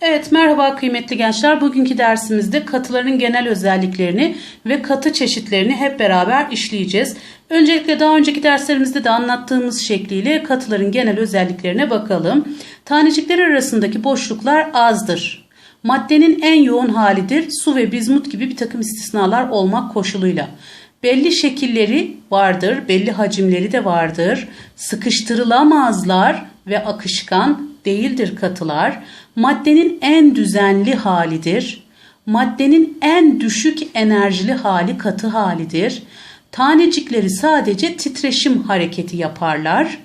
Evet merhaba kıymetli gençler. Bugünkü dersimizde katıların genel özelliklerini ve katı çeşitlerini hep beraber işleyeceğiz. Öncelikle daha önceki derslerimizde de anlattığımız şekliyle katıların genel özelliklerine bakalım. Tanecikler arasındaki boşluklar azdır. Maddenin en yoğun halidir. Su ve bizmut gibi bir takım istisnalar olmak koşuluyla. Belli şekilleri vardır, belli hacimleri de vardır. Sıkıştırılamazlar ve akışkan değildir katılar. Maddenin en düzenli halidir. Maddenin en düşük enerjili hali katı halidir. Tanecikleri sadece titreşim hareketi yaparlar.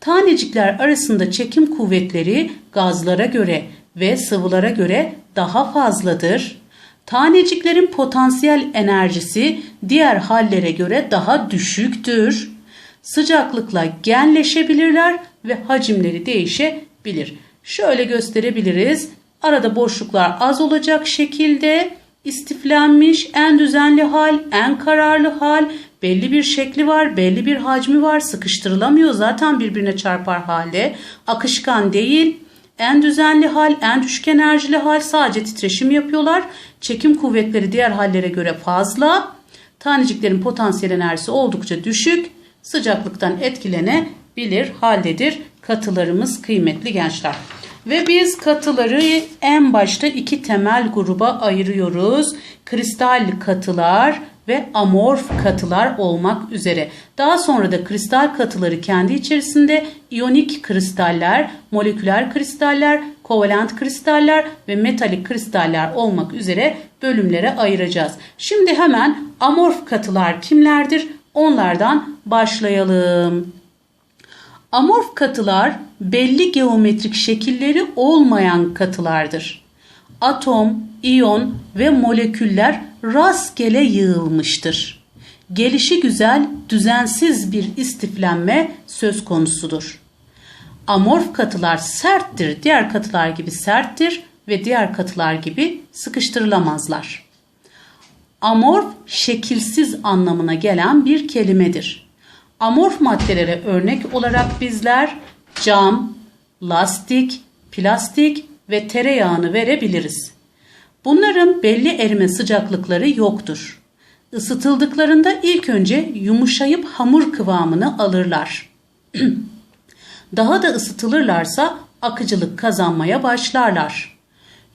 Tanecikler arasında çekim kuvvetleri gazlara göre ve sıvılara göre daha fazladır. Taneciklerin potansiyel enerjisi diğer hallere göre daha düşüktür. Sıcaklıkla genleşebilirler ve hacimleri değişebilir. Şöyle gösterebiliriz. Arada boşluklar az olacak şekilde istiflenmiş en düzenli hal, en kararlı hal, belli bir şekli var, belli bir hacmi var, sıkıştırılamıyor zaten birbirine çarpar halde. Akışkan değil, en düzenli hal, en düşük enerjili hal sadece titreşim yapıyorlar. Çekim kuvvetleri diğer hallere göre fazla. Taneciklerin potansiyel enerjisi oldukça düşük. Sıcaklıktan etkilenebilir haldedir katılarımız kıymetli gençler. Ve biz katıları en başta iki temel gruba ayırıyoruz. Kristal katılar ve amorf katılar olmak üzere. Daha sonra da kristal katıları kendi içerisinde iyonik kristaller, moleküler kristaller, kovalent kristaller ve metalik kristaller olmak üzere bölümlere ayıracağız. Şimdi hemen amorf katılar kimlerdir? Onlardan başlayalım. Amorf katılar belli geometrik şekilleri olmayan katılardır. Atom, iyon ve moleküller rastgele yığılmıştır. Gelişi güzel, düzensiz bir istiflenme söz konusudur. Amorf katılar serttir, diğer katılar gibi serttir ve diğer katılar gibi sıkıştırılamazlar. Amorf şekilsiz anlamına gelen bir kelimedir. Amorf maddelere örnek olarak bizler cam, lastik, plastik ve tereyağını verebiliriz. Bunların belli erime sıcaklıkları yoktur. Isıtıldıklarında ilk önce yumuşayıp hamur kıvamını alırlar. Daha da ısıtılırlarsa akıcılık kazanmaya başlarlar.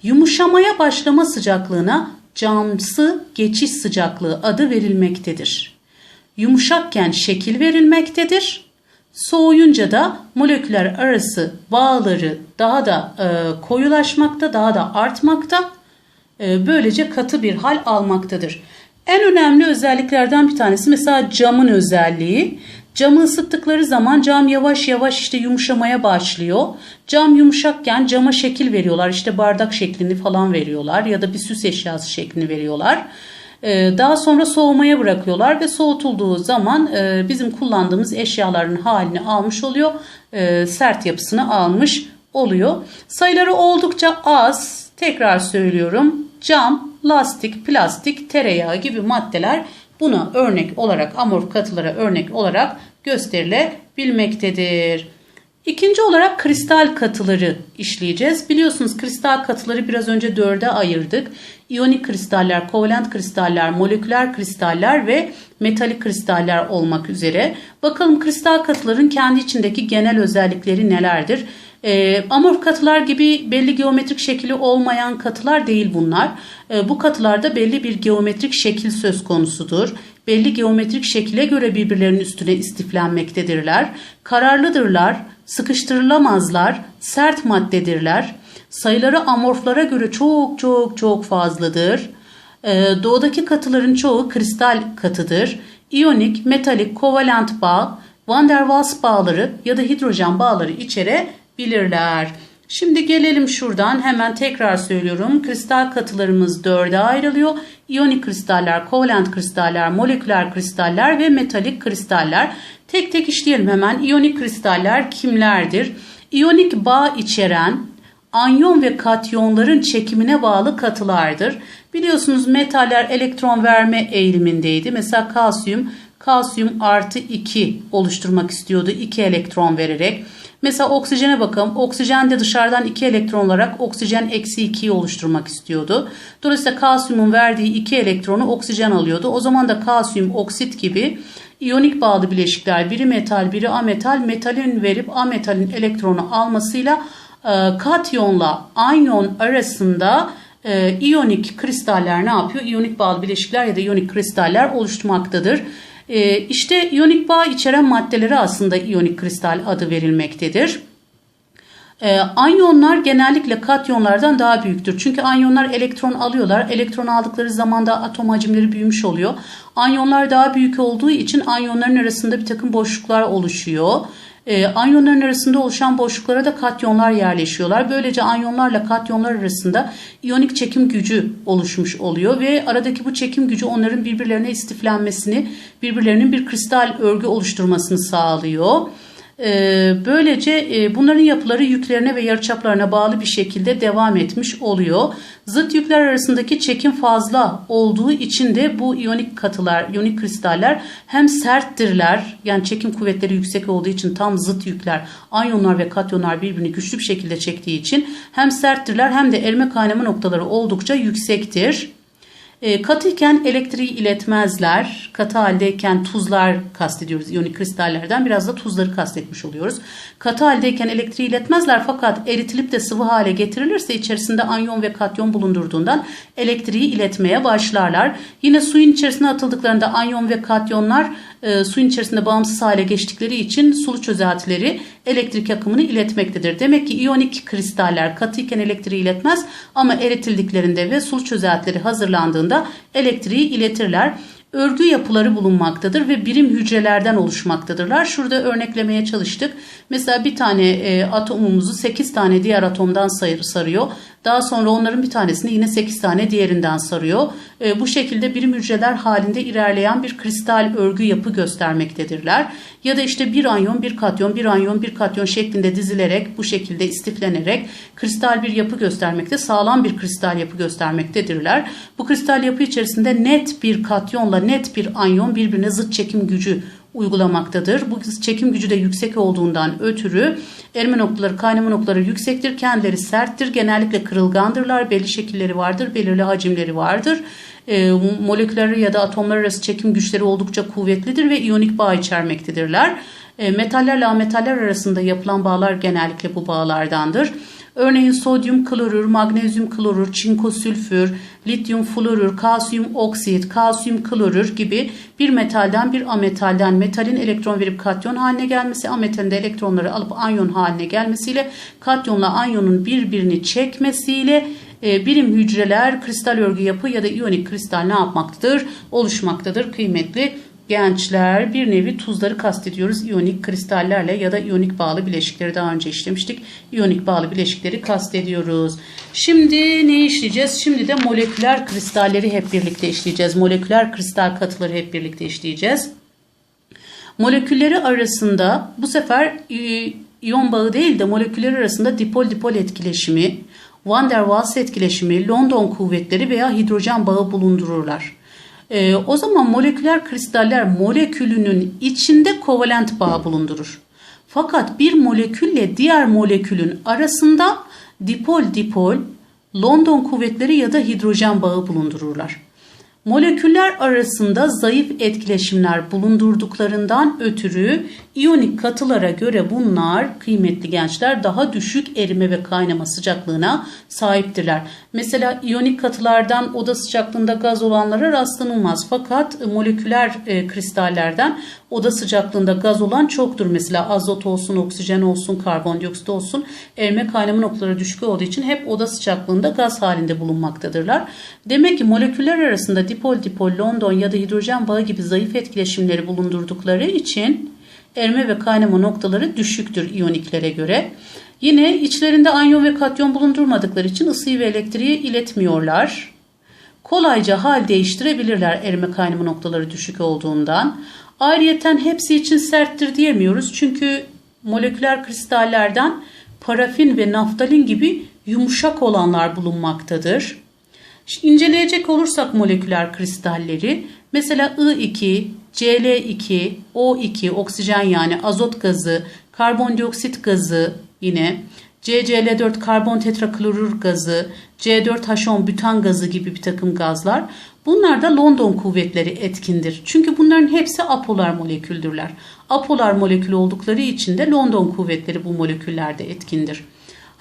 Yumuşamaya başlama sıcaklığına camsı geçiş sıcaklığı adı verilmektedir. Yumuşakken şekil verilmektedir. Soğuyunca da moleküler arası bağları daha da e, koyulaşmakta, daha da artmakta. E, böylece katı bir hal almaktadır. En önemli özelliklerden bir tanesi mesela camın özelliği. Camı ısıttıkları zaman cam yavaş yavaş işte yumuşamaya başlıyor. Cam yumuşakken cama şekil veriyorlar. İşte bardak şeklini falan veriyorlar ya da bir süs eşyası şeklini veriyorlar. Ee, daha sonra soğumaya bırakıyorlar ve soğutulduğu zaman e, bizim kullandığımız eşyaların halini almış oluyor. E, sert yapısını almış oluyor. Sayıları oldukça az. Tekrar söylüyorum. Cam, lastik, plastik, tereyağı gibi maddeler buna örnek olarak amorf katılara örnek olarak gösterilebilmektedir. İkinci olarak kristal katıları işleyeceğiz. Biliyorsunuz kristal katıları biraz önce dörde ayırdık. İyonik kristaller, kovalent kristaller, moleküler kristaller ve metalik kristaller olmak üzere. Bakalım kristal katıların kendi içindeki genel özellikleri nelerdir? E, amorf katılar gibi belli geometrik şekli olmayan katılar değil bunlar. E, bu katılarda belli bir geometrik şekil söz konusudur. Belli geometrik şekile göre birbirlerinin üstüne istiflenmektedirler. Kararlıdırlar, sıkıştırılamazlar, sert maddedirler. Sayıları amorflara göre çok çok çok fazladır. Ee, doğudaki katıların çoğu kristal katıdır. İyonik, metalik, kovalent bağ, Van der Waals bağları ya da hidrojen bağları içerebilirler. Şimdi gelelim şuradan hemen tekrar söylüyorum. Kristal katılarımız dörde ayrılıyor. İyonik kristaller, kovalent kristaller, moleküler kristaller ve metalik kristaller. Tek tek işleyelim hemen. İyonik kristaller kimlerdir? İyonik bağ içeren anyon ve katyonların çekimine bağlı katılardır. Biliyorsunuz metaller elektron verme eğilimindeydi. Mesela kalsiyum kalsiyum artı 2 oluşturmak istiyordu 2 elektron vererek. Mesela oksijene bakalım. Oksijen de dışarıdan 2 elektron olarak oksijen eksi 2'yi oluşturmak istiyordu. Dolayısıyla kalsiyumun verdiği 2 elektronu oksijen alıyordu. O zaman da kalsiyum oksit gibi iyonik bağlı bileşikler biri metal biri ametal metalin verip ametalin elektronu almasıyla e, katyonla anyon arasında e, iyonik kristaller ne yapıyor? İyonik bağlı bileşikler ya da iyonik kristaller oluşturmaktadır. E, işte iyonik bağ içeren maddelere aslında iyonik kristal adı verilmektedir. E, anyonlar genellikle katyonlardan daha büyüktür. Çünkü anyonlar elektron alıyorlar. Elektron aldıkları zaman da atom hacimleri büyümüş oluyor. Anyonlar daha büyük olduğu için anyonların arasında bir takım boşluklar oluşuyor. E, anyonların arasında oluşan boşluklara da katyonlar yerleşiyorlar. Böylece anyonlarla katyonlar arasında iyonik çekim gücü oluşmuş oluyor ve aradaki bu çekim gücü onların birbirlerine istiflenmesini, birbirlerinin bir kristal örgü oluşturmasını sağlıyor. Ee, böylece e, bunların yapıları yüklerine ve yarıçaplarına bağlı bir şekilde devam etmiş oluyor. Zıt yükler arasındaki çekim fazla olduğu için de bu iyonik katılar, iyonik kristaller hem serttirler yani çekim kuvvetleri yüksek olduğu için tam zıt yükler, anyonlar ve katyonlar birbirini güçlü bir şekilde çektiği için hem serttirler hem de erime kaynama noktaları oldukça yüksektir. E, katıyken elektriği iletmezler. Katı haldeyken tuzlar kastediyoruz iyonik kristallerden. Biraz da tuzları kastetmiş oluyoruz. Katı haldeyken elektriği iletmezler fakat eritilip de sıvı hale getirilirse içerisinde anyon ve katyon bulundurduğundan elektriği iletmeye başlarlar. Yine suyun içerisine atıldıklarında anyon ve katyonlar e, suyun içerisinde bağımsız hale geçtikleri için sulu çözeltileri elektrik akımını iletmektedir. Demek ki iyonik kristaller katıyken elektriği iletmez ama eritildiklerinde ve sulu çözeltileri hazırlandığında elektriği iletirler örgü yapıları bulunmaktadır ve birim hücrelerden oluşmaktadırlar. Şurada örneklemeye çalıştık. Mesela bir tane e, atomumuzu 8 tane diğer atomdan sarıyor. Daha sonra onların bir tanesini yine 8 tane diğerinden sarıyor. E, bu şekilde birim hücreler halinde ilerleyen bir kristal örgü yapı göstermektedirler. Ya da işte bir anyon, bir katyon, bir anyon, bir katyon şeklinde dizilerek bu şekilde istiflenerek kristal bir yapı göstermekte, sağlam bir kristal yapı göstermektedirler. Bu kristal yapı içerisinde net bir katyonla net bir anyon birbirine zıt çekim gücü uygulamaktadır. Bu çekim gücü de yüksek olduğundan ötürü erime noktaları, kaynama noktaları yüksektir. Kendileri serttir. Genellikle kırılgandırlar. Belli şekilleri vardır. Belirli hacimleri vardır. E, molekülleri ya da atomlar arası çekim güçleri oldukça kuvvetlidir ve iyonik bağ içermektedirler. E, metallerle ametaller arasında yapılan bağlar genellikle bu bağlardandır. Örneğin sodyum klorür, magnezyum klorür, çinko sülfür, lityum florür, kalsiyum oksit, kalsiyum klorür gibi bir metalden bir ametalden metalin elektron verip katyon haline gelmesi, ametalin elektronları alıp anyon haline gelmesiyle katyonla anyonun birbirini çekmesiyle e, birim hücreler kristal örgü yapı ya da iyonik kristal ne yapmaktadır? Oluşmaktadır kıymetli gençler bir nevi tuzları kastediyoruz. İyonik kristallerle ya da iyonik bağlı bileşikleri daha önce işlemiştik. İyonik bağlı bileşikleri kastediyoruz. Şimdi ne işleyeceğiz? Şimdi de moleküler kristalleri hep birlikte işleyeceğiz. Moleküler kristal katıları hep birlikte işleyeceğiz. Molekülleri arasında bu sefer iyon bağı değil de moleküller arasında dipol-dipol etkileşimi, Van der Waals etkileşimi, London kuvvetleri veya hidrojen bağı bulundururlar. E, o zaman moleküler kristaller molekülünün içinde kovalent bağ bulundurur. Fakat bir molekülle diğer molekülün arasında dipol dipol, London kuvvetleri ya da hidrojen bağı bulundururlar. Moleküller arasında zayıf etkileşimler bulundurduklarından ötürü iyonik katılara göre bunlar kıymetli gençler daha düşük erime ve kaynama sıcaklığına sahiptirler. Mesela iyonik katılardan oda sıcaklığında gaz olanlara rastlanılmaz fakat moleküler e, kristallerden oda sıcaklığında gaz olan çoktur. Mesela azot olsun, oksijen olsun, karbondioksit olsun erime kaynama noktaları düşük olduğu için hep oda sıcaklığında gaz halinde bulunmaktadırlar. Demek ki moleküller arasında dipol dipol, London ya da hidrojen bağı gibi zayıf etkileşimleri bulundurdukları için erime ve kaynama noktaları düşüktür iyoniklere göre. Yine içlerinde anyon ve katyon bulundurmadıkları için ısıyı ve elektriği iletmiyorlar. Kolayca hal değiştirebilirler erime kaynama noktaları düşük olduğundan. Ayrıyeten hepsi için serttir diyemiyoruz. Çünkü moleküler kristallerden parafin ve naftalin gibi yumuşak olanlar bulunmaktadır. İnceleyecek olursak moleküler kristalleri mesela I2, Cl2, O2 oksijen yani azot gazı, karbondioksit gazı yine CCl4 karbon tetraklorür gazı, C4H10 bütan gazı gibi bir takım gazlar. Bunlar da London kuvvetleri etkindir. Çünkü bunların hepsi apolar moleküldürler. Apolar molekül oldukları için de London kuvvetleri bu moleküllerde etkindir.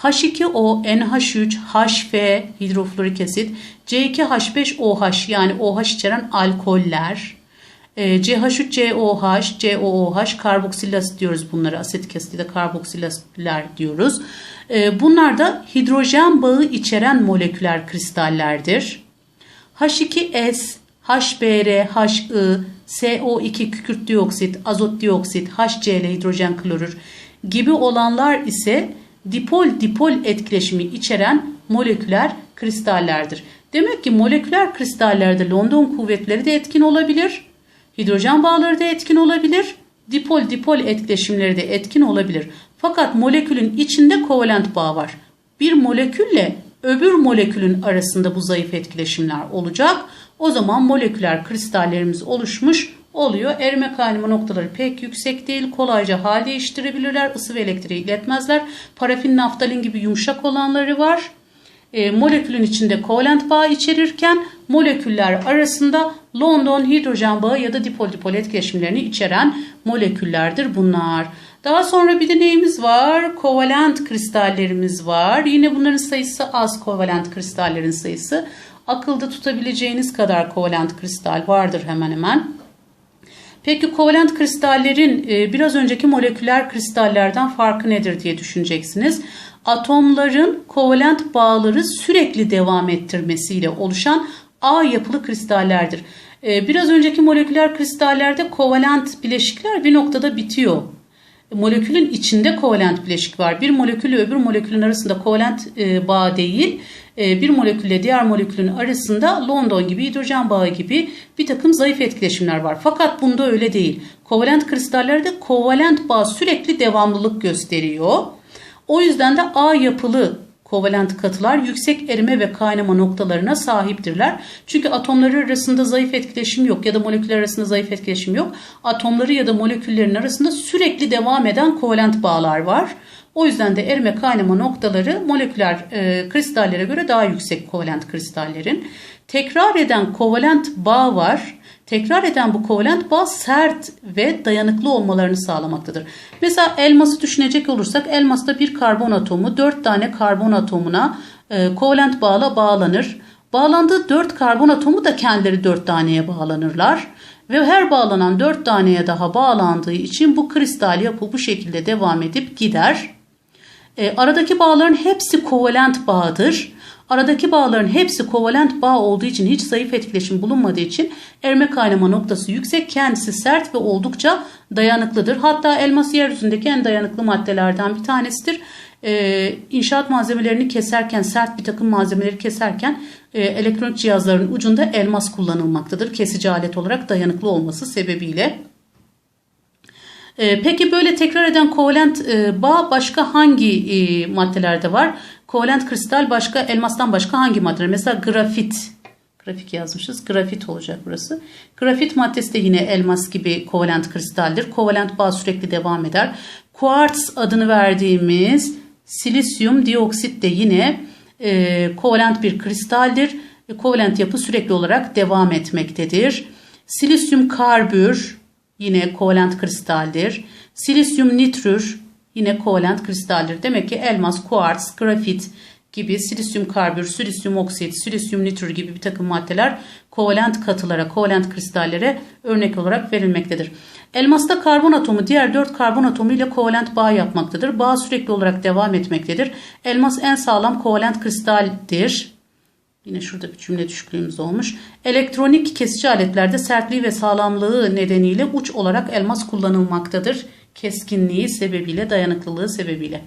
H2O, NH3, HF, hidroflorik asit, C2H5OH yani OH içeren alkoller, CH3COH, COOH, karboksil asit diyoruz bunları. Asetik asitide karboksil asitler diyoruz. E, bunlar da hidrojen bağı içeren moleküler kristallerdir. H2S, HBr, HI, CO2 kükürt dioksit, azot dioksit, HCl hidrojen klorür gibi olanlar ise dipol-dipol etkileşimi içeren moleküler kristallerdir. Demek ki moleküler kristallerde London kuvvetleri de etkin olabilir. Hidrojen bağları da etkin olabilir. Dipol-dipol etkileşimleri de etkin olabilir. Fakat molekülün içinde kovalent bağ var. Bir molekülle öbür molekülün arasında bu zayıf etkileşimler olacak. O zaman moleküler kristallerimiz oluşmuş oluyor. Erime kaynama noktaları pek yüksek değil. Kolayca hal değiştirebilirler. Isı ve elektriği iletmezler. Parafin, naftalin gibi yumuşak olanları var. E, molekülün içinde kovalent bağ içerirken moleküller arasında London hidrojen bağı ya da dipol-dipol etkileşimlerini içeren moleküllerdir bunlar. Daha sonra bir de neyimiz var? Kovalent kristallerimiz var. Yine bunların sayısı az kovalent kristallerin sayısı. Akılda tutabileceğiniz kadar kovalent kristal vardır hemen hemen. Peki kovalent kristallerin e, biraz önceki moleküler kristallerden farkı nedir diye düşüneceksiniz. Atomların kovalent bağları sürekli devam ettirmesiyle oluşan A yapılı kristallerdir. E, biraz önceki moleküler kristallerde kovalent bileşikler bir noktada bitiyor. Molekülün içinde kovalent bileşik var. Bir molekülle öbür molekülün arasında kovalent e, bağ değil, e, bir molekülle diğer molekülün arasında London gibi, hidrojen bağı gibi bir takım zayıf etkileşimler var. Fakat bunda öyle değil. Kovalent kristallerde kovalent bağ sürekli devamlılık gösteriyor. O yüzden de A yapılı kovalent katılar yüksek erime ve kaynama noktalarına sahiptirler. Çünkü atomları arasında zayıf etkileşim yok ya da moleküller arasında zayıf etkileşim yok. Atomları ya da moleküllerin arasında sürekli devam eden kovalent bağlar var. O yüzden de erime kaynama noktaları moleküler e, kristallere göre daha yüksek kovalent kristallerin. Tekrar eden kovalent bağ var. Tekrar eden bu kovalent bağ sert ve dayanıklı olmalarını sağlamaktadır. Mesela elması düşünecek olursak elmasta bir karbon atomu 4 tane karbon atomuna e, kovalent bağla bağlanır. Bağlandığı 4 karbon atomu da kendileri 4 taneye bağlanırlar. Ve her bağlanan 4 taneye daha bağlandığı için bu kristal yapı bu şekilde devam edip gider. E, aradaki bağların hepsi kovalent bağdır. Aradaki bağların hepsi kovalent bağ olduğu için hiç zayıf etkileşim bulunmadığı için erime kaynama noktası yüksek, kendisi sert ve oldukça dayanıklıdır. Hatta elmas yeryüzündeki en dayanıklı maddelerden bir tanesidir. Ee, inşaat malzemelerini keserken, sert bir takım malzemeleri keserken e, elektronik cihazların ucunda elmas kullanılmaktadır. Kesici alet olarak dayanıklı olması sebebiyle. Ee, peki böyle tekrar eden kovalent e, bağ başka hangi e, maddelerde var? Kovalent kristal başka elmastan başka hangi madde? Mesela grafit. Grafik yazmışız. Grafit olacak burası. Grafit maddesi de yine elmas gibi kovalent kristaldir. Kovalent bağ sürekli devam eder. Kuartz adını verdiğimiz silisyum dioksit de yine e, kovalent bir kristaldir. E, kovalent yapı sürekli olarak devam etmektedir. Silisyum karbür yine kovalent kristaldir. Silisyum nitrür yine kovalent kristaldir. Demek ki elmas, kuartz, grafit gibi silisyum karbür, silisyum oksit, silisyum nitrür gibi bir takım maddeler kovalent katılara, kovalent kristallere örnek olarak verilmektedir. Elmasta karbon atomu diğer 4 karbon atomu ile kovalent bağ yapmaktadır. Bağ sürekli olarak devam etmektedir. Elmas en sağlam kovalent kristaldir. Yine şurada bir cümle düşüklüğümüz olmuş. Elektronik kesici aletlerde sertliği ve sağlamlığı nedeniyle uç olarak elmas kullanılmaktadır keskinliği sebebiyle, dayanıklılığı sebebiyle.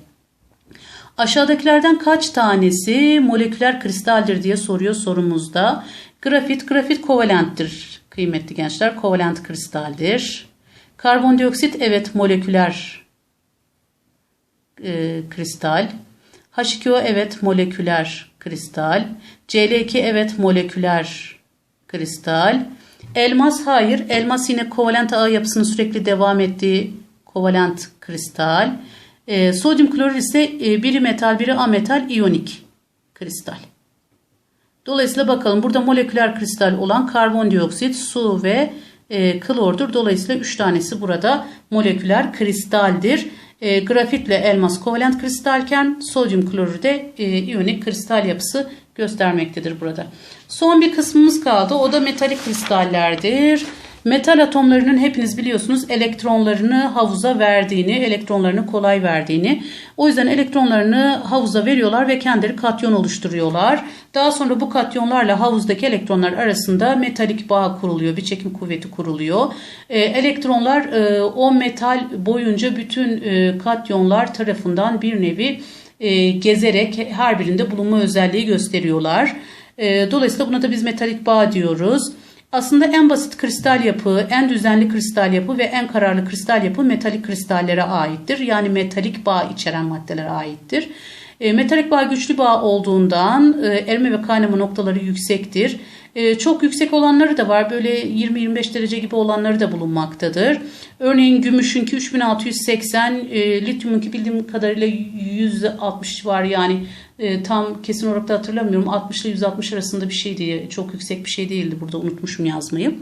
Aşağıdakilerden kaç tanesi moleküler kristaldir diye soruyor sorumuzda. Grafit, grafit kovalenttir kıymetli gençler. Kovalent kristaldir. Karbondioksit evet moleküler e, kristal. H2O evet moleküler kristal. Cl2 evet moleküler kristal. Elmas hayır. Elmas yine kovalent ağ yapısının sürekli devam ettiği kovalent kristal. E, sodyum klorür ise e, biri metal biri ametal iyonik kristal. Dolayısıyla bakalım burada moleküler kristal olan karbondioksit, su ve e, klordur. Dolayısıyla 3 tanesi burada moleküler kristaldir. E, grafitle elmas kovalent kristalken sodyum klorür de e, iyonik kristal yapısı göstermektedir burada. Son bir kısmımız kaldı. O da metalik kristallerdir. Metal atomlarının hepiniz biliyorsunuz elektronlarını havuza verdiğini, elektronlarını kolay verdiğini. O yüzden elektronlarını havuza veriyorlar ve kendileri katyon oluşturuyorlar. Daha sonra bu katyonlarla havuzdaki elektronlar arasında metalik bağ kuruluyor, bir çekim kuvveti kuruluyor. Ee, elektronlar e, o metal boyunca bütün e, katyonlar tarafından bir nevi e, gezerek her birinde bulunma özelliği gösteriyorlar. Dolayısıyla buna da biz metalik bağ diyoruz. Aslında en basit kristal yapı, en düzenli kristal yapı ve en kararlı kristal yapı metalik kristallere aittir. Yani metalik bağ içeren maddelere aittir. E, metalik bağ güçlü bağ olduğundan e, erime ve kaynama noktaları yüksektir. E, çok yüksek olanları da var. Böyle 20-25 derece gibi olanları da bulunmaktadır. Örneğin gümüşünki 3680, e, lityumunki bildiğim kadarıyla 160 var. Yani e, tam kesin olarak da hatırlamıyorum. 60 ile 160 arasında bir şeydi. Çok yüksek bir şey değildi. Burada unutmuşum yazmayı.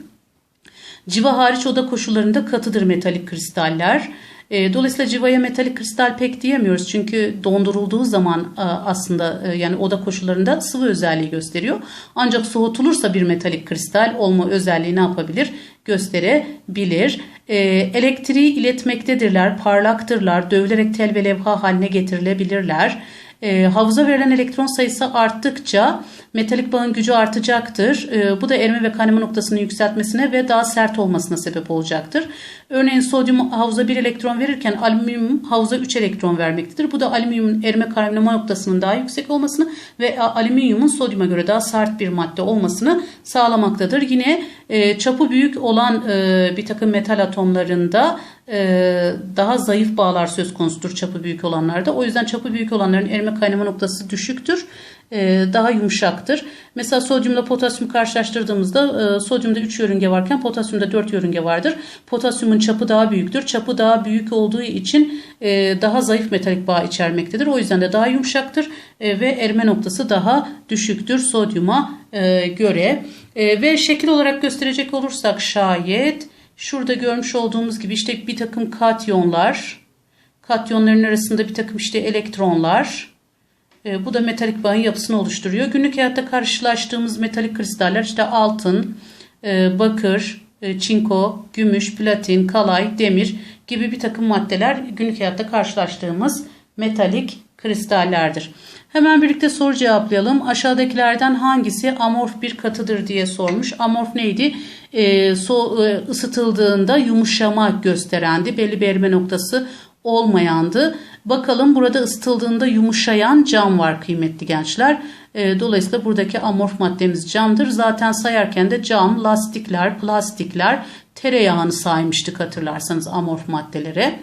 Civa hariç oda koşullarında katıdır metalik kristaller. E, dolayısıyla civaya metalik kristal pek diyemiyoruz. Çünkü dondurulduğu zaman e, aslında e, yani oda koşullarında sıvı özelliği gösteriyor. Ancak soğutulursa bir metalik kristal olma özelliği ne yapabilir? Gösterebilir. Elektriği iletmektedirler, parlaktırlar, dövülerek tel ve levha haline getirilebilirler. E, havuza verilen elektron sayısı arttıkça metalik bağın gücü artacaktır. E, bu da erime ve kaynama noktasını yükseltmesine ve daha sert olmasına sebep olacaktır. Örneğin sodyum havuza 1 elektron verirken alüminyum havuza 3 elektron vermektedir. Bu da alüminyumun erime kaynama noktasının daha yüksek olmasını ve alüminyumun sodyuma göre daha sert bir madde olmasını sağlamaktadır. Yine e, çapı büyük olan e, bir takım metal atomlarında daha zayıf bağlar söz konusudur çapı büyük olanlarda. O yüzden çapı büyük olanların erime kaynama noktası düşüktür. E, daha yumuşaktır. Mesela sodyumla potasyum karşılaştırdığımızda e, sodyumda 3 yörünge varken potasyumda 4 yörünge vardır. Potasyumun çapı daha büyüktür. Çapı daha büyük olduğu için daha zayıf metalik bağ içermektedir. O yüzden de daha yumuşaktır ve erime noktası daha düşüktür sodyuma göre. Ve şekil olarak gösterecek olursak şayet Şurada görmüş olduğumuz gibi işte bir takım katyonlar, katyonların arasında bir takım işte elektronlar. E, bu da metalik bağın yapısını oluşturuyor. Günlük hayatta karşılaştığımız metalik kristaller işte altın, e, bakır, e, çinko, gümüş, platin, kalay, demir gibi bir takım maddeler günlük hayatta karşılaştığımız metalik kristallerdir. Hemen birlikte soru cevaplayalım. Aşağıdakilerden hangisi amorf bir katıdır diye sormuş. Amorf neydi? E, so, e, ısıtıldığında yumuşama gösterendi. Belli bir erime noktası olmayandı. Bakalım burada ısıtıldığında yumuşayan cam var kıymetli gençler. E, dolayısıyla buradaki amorf maddemiz camdır. Zaten sayarken de cam, lastikler, plastikler, tereyağını saymıştık hatırlarsanız amorf maddelere.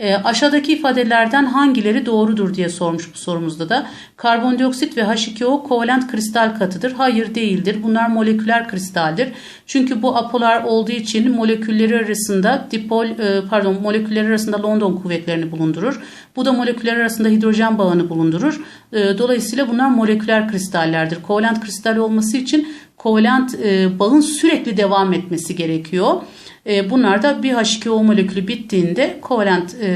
E, aşağıdaki ifadelerden hangileri doğrudur diye sormuş bu sorumuzda da. Karbondioksit ve H2O kovalent kristal katıdır. Hayır değildir. Bunlar moleküler kristaldir. Çünkü bu apolar olduğu için molekülleri arasında dipol e, pardon molekülleri arasında London kuvvetlerini bulundurur. Bu da moleküller arasında hidrojen bağını bulundurur. E, dolayısıyla bunlar moleküler kristallerdir. Kovalent kristal olması için kovalent e, bağın sürekli devam etmesi gerekiyor. E, bunlar da bir H2O molekülü bittiğinde kovalent e,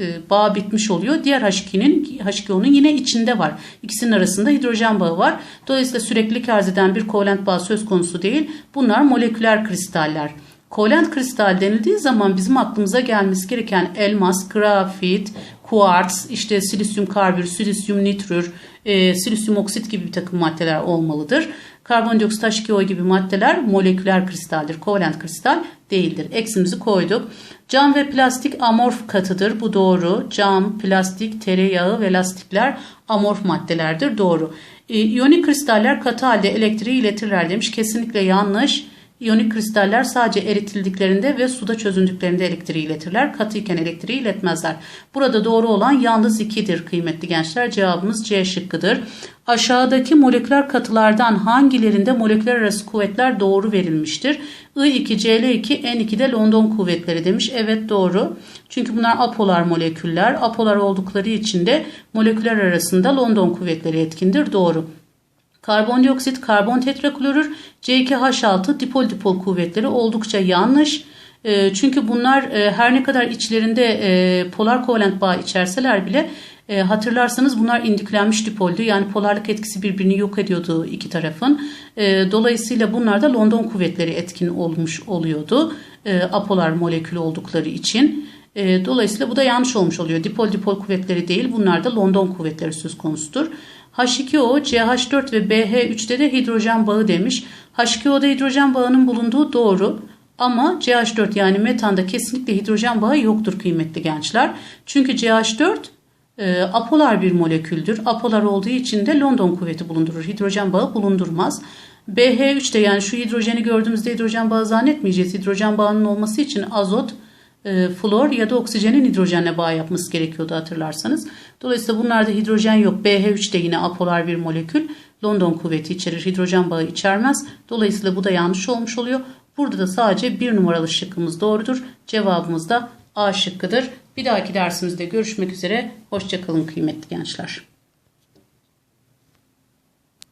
e, bağ bitmiş oluyor. Diğer H2'nin H2O'nun yine içinde var. İkisinin arasında hidrojen bağı var. Dolayısıyla sürekli arz eden bir kovalent bağ söz konusu değil. Bunlar moleküler kristaller. Kovalent kristal denildiği zaman bizim aklımıza gelmesi gereken elmas, grafit, kuarts, işte silisyum karbür, silisyum nitrür, e, silisyum oksit gibi bir takım maddeler olmalıdır. Karbondioksit H2O gibi maddeler moleküler kristaldir. Kovalent kristal değildir. Eksimizi koyduk. Cam ve plastik amorf katıdır. Bu doğru. Cam, plastik, tereyağı ve lastikler amorf maddelerdir. Doğru. E, iyonik kristaller katı halde elektriği iletirler demiş. Kesinlikle yanlış. İyonik kristaller sadece eritildiklerinde ve suda çözündüklerinde elektriği iletirler. Katıyken elektriği iletmezler. Burada doğru olan yalnız 2'dir kıymetli gençler. Cevabımız C şıkkıdır. Aşağıdaki moleküler katılardan hangilerinde moleküler arası kuvvetler doğru verilmiştir? I2, Cl2, N2'de London kuvvetleri demiş. Evet doğru. Çünkü bunlar apolar moleküller. Apolar oldukları için de moleküler arasında London kuvvetleri etkindir. Doğru. Karbondioksit, karbon tetraklorür, C2H6 dipol dipol kuvvetleri oldukça yanlış. E, çünkü bunlar e, her ne kadar içlerinde e, polar kovalent bağ içerseler bile e, hatırlarsanız bunlar indüklenmiş dipoldü. Yani polarlık etkisi birbirini yok ediyordu iki tarafın. E, dolayısıyla bunlarda London kuvvetleri etkin olmuş oluyordu. E, apolar molekülü oldukları için. E, dolayısıyla bu da yanlış olmuş oluyor. Dipol dipol kuvvetleri değil bunlar da London kuvvetleri söz konusudur. H2O, CH4 ve BH3'te de hidrojen bağı demiş. H2O'da hidrojen bağının bulunduğu doğru. Ama CH4 yani metanda kesinlikle hidrojen bağı yoktur kıymetli gençler. Çünkü CH4 e, apolar bir moleküldür. Apolar olduğu için de London kuvveti bulundurur. Hidrojen bağı bulundurmaz. BH3 de yani şu hidrojeni gördüğümüzde hidrojen bağı zannetmeyeceğiz. Hidrojen bağının olması için azot, e, flor ya da oksijenin hidrojenle bağ yapması gerekiyordu hatırlarsanız. Dolayısıyla bunlarda hidrojen yok. BH3 de yine apolar bir molekül. London kuvveti içerir. Hidrojen bağı içermez. Dolayısıyla bu da yanlış olmuş oluyor. Burada da sadece bir numaralı şıkkımız doğrudur. Cevabımız da A şıkkıdır. Bir dahaki dersimizde görüşmek üzere. Hoşçakalın kıymetli gençler.